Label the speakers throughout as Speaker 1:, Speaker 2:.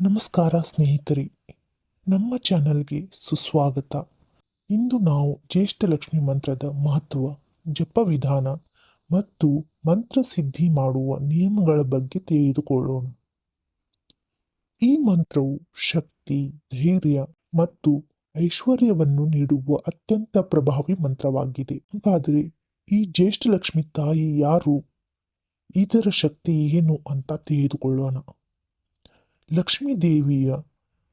Speaker 1: ನಮಸ್ಕಾರ ಸ್ನೇಹಿತರೆ, ನಮ್ಮ ಚಾನಲ್ಗೆ ಸುಸ್ವಾಗತ. ಇಂದು ನಾವು ಜ್ಯೇಷ್ಠಲಕ್ಷ್ಮಿ ಮಂತ್ರದ ಮಹತ್ವ, ಜಪ ವಿಧಾನ ಮತ್ತು ಮಂತ್ರ ಸಿದ್ಧಿ ಮಾಡುವ ನಿಯಮಗಳ ಬಗ್ಗೆ ತಿಳಿದುಕೊಳ್ಳೋಣ. ಈ ಮಂತ್ರವು ಶಕ್ತಿ, ಧೈರ್ಯ ಮತ್ತು ಐಶ್ವರ್ಯವನ್ನು ನೀಡುವ ಅತ್ಯಂತ ಪ್ರಭಾವಿ ಮಂತ್ರವಾಗಿದೆ. ಹಾಗಾದರೆ ಈ ಜ್ಯೇಷ್ಠಲಕ್ಷ್ಮಿ ತಾಯಿ ಯಾರು? ಇದರ ಶಕ್ತಿ ಏನು ಅಂತ ತಿಳಿದುಕೊಳ್ಳೋಣ. ಲಕ್ಷ್ಮೀ ದೇವಿಯ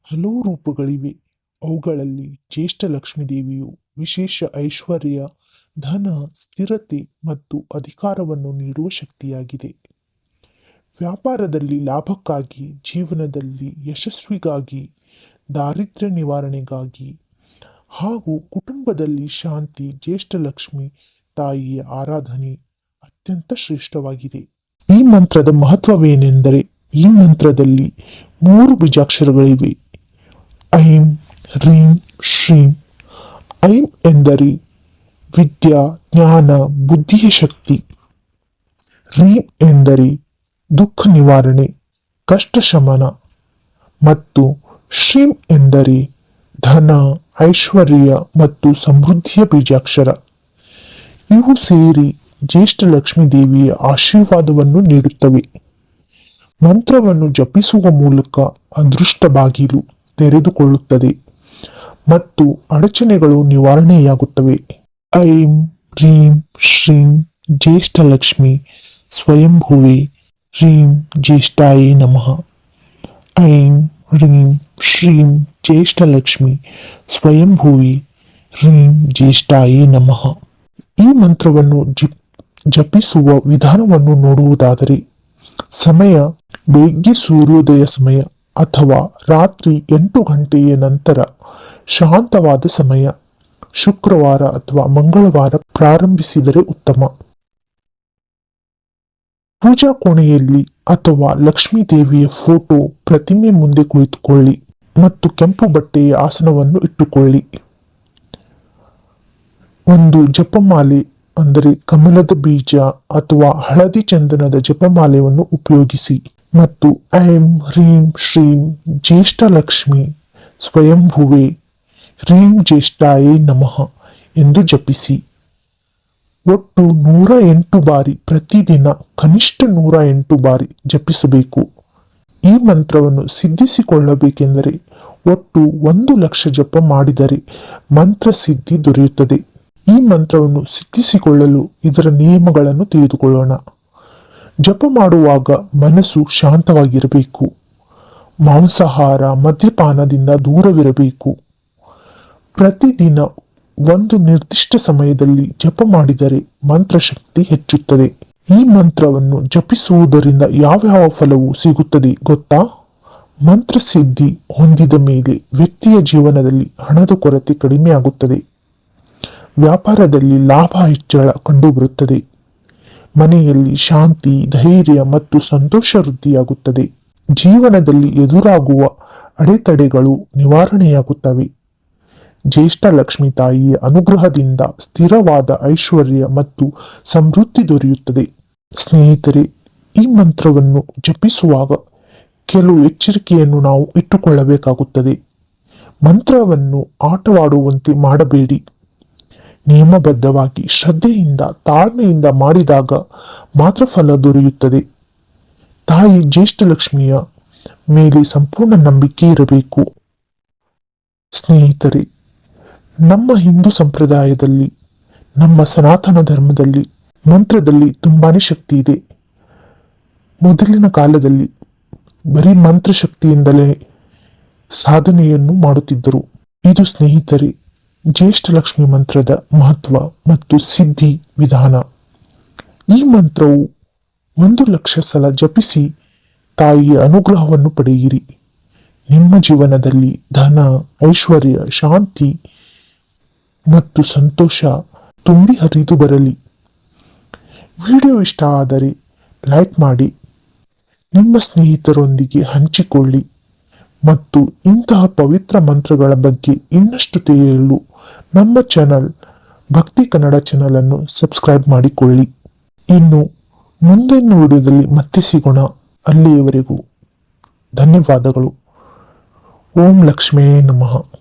Speaker 1: ಹಲವು ರೂಪಗಳಿವೆ. ಅವುಗಳಲ್ಲಿ ಜ್ಯೇಷ್ಠ ಲಕ್ಷ್ಮೀ ದೇವಿಯು ವಿಶೇಷ ಐಶ್ವರ್ಯ, ಧನ, ಸ್ಥಿರತೆ ಮತ್ತು ಅಧಿಕಾರವನ್ನು ನೀಡುವ ಶಕ್ತಿಯಾಗಿದೆ. ವ್ಯಾಪಾರದಲ್ಲಿ ಲಾಭಕ್ಕಾಗಿ, ಜೀವನದಲ್ಲಿ ಯಶಸ್ವಿಗಾಗಿ, ದಾರಿದ್ರ್ಯ ನಿವಾರಣೆಗಾಗಿ ಹಾಗೂ ಕುಟುಂಬದಲ್ಲಿ ಶಾಂತಿ, ಜ್ಯೇಷ್ಠ ಲಕ್ಷ್ಮಿ ತಾಯಿಯ ಆರಾಧನೆ ಅತ್ಯಂತ ಶ್ರೇಷ್ಠವಾಗಿದೆ. ಈ ಮಂತ್ರದ ಮಹತ್ವವೇನೆಂದರೆ ಈ ಮಂತ್ರದಲ್ಲಿ ಮೂರು ಬೀಜಾಕ್ಷರಗಳಿವೆ ಐಂ, ರೀಂ, ಶ್ರೀಂ. ಐಂ ಎಂದರೆ ವಿದ್ಯಾ, ಜ್ಞಾನ ಬುದ್ಧಿಯ ಶಕ್ತಿ. ರೀಂ ಎಂದರೆ ದುಃಖ ನಿವಾರಣೆ, ಕಷ್ಟ ಶಮನ. ಮತ್ತು ಶ್ರೀಂ ಎಂದರೆ ಧನ, ಐಶ್ವರ್ಯ ಮತ್ತು ಸಮೃದ್ಧಿಯ ಬೀಜಾಕ್ಷರ ಇವು ಸೇರಿ ಜ್ಯೇಷ್ಠ ಲಕ್ಷ್ಮೀ ದೇವಿಯ ಆಶೀರ್ವಾದವನ್ನು ನೀಡುತ್ತವೆ. ಮಂತ್ರವನ್ನು ಜಪಿಸುವ ಮೂಲಕ ಅದೃಷ್ಟ ಬಾಗಿಲು ತೆರೆದುಕೊಳ್ಳುತ್ತದೆ ಮತ್ತು ಅಡಚಣೆಗಳು ನಿವಾರಣೆಯಾಗುತ್ತವೆ. ಐಂ ಹ್ರೀಂ ಶ್ರೀಂ, ಜ್ಯೇಷ್ಠ ಲಕ್ಷ್ಮಿ, ಸ್ವಯಂಭುವೆ ಹ್ರೀಂ ಜ್ಯೇಷ್ಠಾಯೇ ನಮಃ. ಐಂ ಹ್ರೀಂ ಶ್ರೀಂ, ಜ್ಯೇಷ್ಠ ಲಕ್ಷ್ಮಿ, ಸ್ವಯಂಭುವಿ ಹ್ರೀಂ ಜ್ಯೇಷ್ಠಾಯೇ ನಮಃ. ಈ ಮಂತ್ರವನ್ನು ಜಪಿಸುವ ವಿಧಾನವನ್ನು ನೋಡುವುದಾದರೆ ಸಮಯ ಬೆಳಿಗ್ಗೆ ಸೂರ್ಯೋದಯ ಸಮಯ ಅಥವಾ ರಾತ್ರಿ ಎಂಟು ಗಂಟೆಯ ನಂತರ ಶಾಂತವಾದ ಸಮಯ. ಶುಕ್ರವಾರ ಅಥವಾ ಮಂಗಳವಾರ ಪ್ರಾರಂಭಿಸಿದರೆ ಉತ್ತಮ. ಪೂಜಾ ಕೋಣೆಯಲ್ಲಿ ಅಥವಾ ಲಕ್ಷ್ಮೀ ದೇವಿಯ ಫೋಟೋ ಪ್ರತಿಮೆ ಮುಂದೆ ಕುಳಿತುಕೊಳ್ಳಿ ಮತ್ತು ಕೆಂಪು ಬಟ್ಟೆಯ ಆಸನವನ್ನು ಇಟ್ಟುಕೊಳ್ಳಿ. ಒಂದು ಜಪಮಾಲೆ ಅಂದರೆ ಕಮಲದ ಬೀಜ ಅಥವಾ ಹಳದಿ ಚಂದನದ ಜಪಮಾಲೆಯನ್ನು ಉಪಯೋಗಿಸಿ. ಮತ್ತು ಐಂ ಹ್ರೀಂ ಶ್ರೀಂ ಜ್ಯೇಷ್ಠ ಲಕ್ಷ್ಮಿ ಸ್ವಯಂಭುವೆ ಹ್ರೀಂ ಜ್ಯೇಷ್ಠಾಯೇ ನಮಃ ಎಂದು ಜಪಿಸಿ. ಒಟ್ಟು ನೂರ ಎಂಟು ಬಾರಿ ಪ್ರತಿದಿನ ಕನಿಷ್ಠ ನೂರ ಎಂಟು ಬಾರಿ ಜಪಿಸಬೇಕು. ಈ ಮಂತ್ರವನ್ನು ಸಿದ್ಧಿಸಿಕೊಳ್ಳಬೇಕೆಂದರೆ ಒಟ್ಟು ಒಂದು ಲಕ್ಷ ಜಪ ಮಾಡಿದರೆ ಮಂತ್ರ ಸಿದ್ಧಿ ದೊರೆಯುತ್ತದೆ. ಈ ಮಂತ್ರವನ್ನು ಸಿದ್ಧಿಸಿಕೊಳ್ಳಲು ಇದರ ನಿಯಮಗಳನ್ನು ತಿಳಿದುಕೊಳ್ಳೋಣ. ಜಪ ಮಾಡುವಾಗ ಮನಸ್ಸು ಶಾಂತವಾಗಿರಬೇಕು. ಮಾಂಸಾಹಾರ ಮದ್ಯಪಾನದಿಂದ ದೂರವಿರಬೇಕು. ಪ್ರತಿದಿನ ಒಂದು ನಿರ್ದಿಷ್ಟ ಸಮಯದಲ್ಲಿ ಜಪ ಮಾಡಿದರೆ ಮಂತ್ರಶಕ್ತಿ ಹೆಚ್ಚುತ್ತದೆ. ಈ ಮಂತ್ರವನ್ನು ಜಪಿಸುವುದರಿಂದ ಯಾವ್ಯಾವ ಫಲವು ಸಿಗುತ್ತದೆ ಗೊತ್ತಾ? ಮಂತ್ರಸಿದ್ಧಿ ಹೊಂದಿದ ಮೇಲೆ ವ್ಯಕ್ತಿಯ ಜೀವನದಲ್ಲಿ ಹಣದ ಕೊರತೆ ಕಡಿಮೆಯಾಗುತ್ತದೆ. ವ್ಯಾಪಾರದಲ್ಲಿ ಲಾಭ ಹೆಚ್ಚಳ ಕಂಡುಬರುತ್ತದೆ. ಮನೆಯಲ್ಲಿ ಶಾಂತಿ, ಧೈರ್ಯ ಮತ್ತು ಸಂತೋಷ ವೃದ್ಧಿಯಾಗುತ್ತದೆ. ಜೀವನದಲ್ಲಿ ಎದುರಾಗುವ ಅಡೆತಡೆಗಳು ನಿವಾರಣೆಯಾಗುತ್ತವೆ. ಜ್ಯೇಷ್ಠ ಲಕ್ಷ್ಮಿ ತಾಯಿಯ ಅನುಗ್ರಹದಿಂದ ಸ್ಥಿರವಾದ ಐಶ್ವರ್ಯ ಮತ್ತು ಸಮೃದ್ಧಿ ದೊರೆಯುತ್ತದೆ. ಸ್ನೇಹಿತರೆ, ಈ ಮಂತ್ರವನ್ನು ಜಪಿಸುವಾಗ ಕೆಲವು ಎಚ್ಚರಿಕೆಯನ್ನು ನಾವು ಇಟ್ಟುಕೊಳ್ಳಬೇಕಾಗುತ್ತದೆ. ಮಂತ್ರವನ್ನು ಆಟವಾಡುವಂತೆ ಮಾಡಬೇಡಿ. ನಿಯಮಬದ್ಧವಾಗಿ ಶ್ರದ್ಧೆಯಿಂದ, ತಾಳ್ಮೆಯಿಂದ ಮಾಡಿದಾಗ ಮಾತ್ರ ಫಲ ದೊರೆಯುತ್ತದೆ. ತಾಯಿ ಜ್ಯೇಷ್ಠ ಲಕ್ಷ್ಮಿಯ ಮೇಲೆ ಸಂಪೂರ್ಣ ನಂಬಿಕೆ ಇರಬೇಕು. ಸ್ನೇಹಿತರೆ, ನಮ್ಮ ಹಿಂದೂ ಸಂಪ್ರದಾಯದಲ್ಲಿ, ನಮ್ಮ ಸನಾತನ ಧರ್ಮದಲ್ಲಿ, ಮಂತ್ರದಲ್ಲಿ ತುಂಬಾನೇ ಶಕ್ತಿ ಇದೆ. ಮೊದಲಿನ ಕಾಲದಲ್ಲಿ ಬರೀ ಮಂತ್ರ ಶಕ್ತಿಯಿಂದಲೇ ಸಾಧನೆಯನ್ನು ಮಾಡುತ್ತಿದ್ದರು. ಇದು ಸ್ನೇಹಿತರೆ ಜ್ಯೇಷ್ಠ ಲಕ್ಷ್ಮಿ ಮಂತ್ರದ ಮಹತ್ವ ಮತ್ತು ಸಿದ್ಧಿ ವಿಧಾನ. ಈ ಮಂತ್ರವು ಒಂದು ಲಕ್ಷ ಸಲ ಜಪಿಸಿ ತಾಯಿಯ ಅನುಗ್ರಹವನ್ನು ಪಡೆಯಿರಿ. ನಿಮ್ಮ ಜೀವನದಲ್ಲಿ ಧನ, ಐಶ್ವರ್ಯ, ಶಾಂತಿ ಮತ್ತು ಸಂತೋಷ ತುಂಬಿ ಹರಿದು ಬರಲಿ. ವಿಡಿಯೋ ಇಷ್ಟ ಆದರೆ ಲೈಕ್ ಮಾಡಿ. ನಿಮ್ಮ ಸ್ನೇಹಿತರೊಂದಿಗೆ ಹಂಚಿಕೊಳ್ಳಿ ಮತ್ತು ಇಂತಹ ಪವಿತ್ರ ಮಂತ್ರಗಳ ಬಗ್ಗೆ ಇನ್ನಷ್ಟು ತಿಳಿಯಲು ನಮ್ಮ ಚಾನಲ್ ಭಕ್ತಿ ಕನ್ನಡ ಚಾನಲ್ ಅನ್ನು ಸಬ್ಸ್ಕ್ರೈಬ್ ಮಾಡಿಕೊಳ್ಳಿ. ಇನ್ನು ಮುಂದಿನ ವಿಡಿಯೋದಲ್ಲಿ ಮತ್ತೆ ಸಿಗೋಣ. ಅಲ್ಲಿಯವರೆಗೂ ಧನ್ಯವಾದಗಳು. ಓಂ ಲಕ್ಷ್ಮೇ ನಮಃ.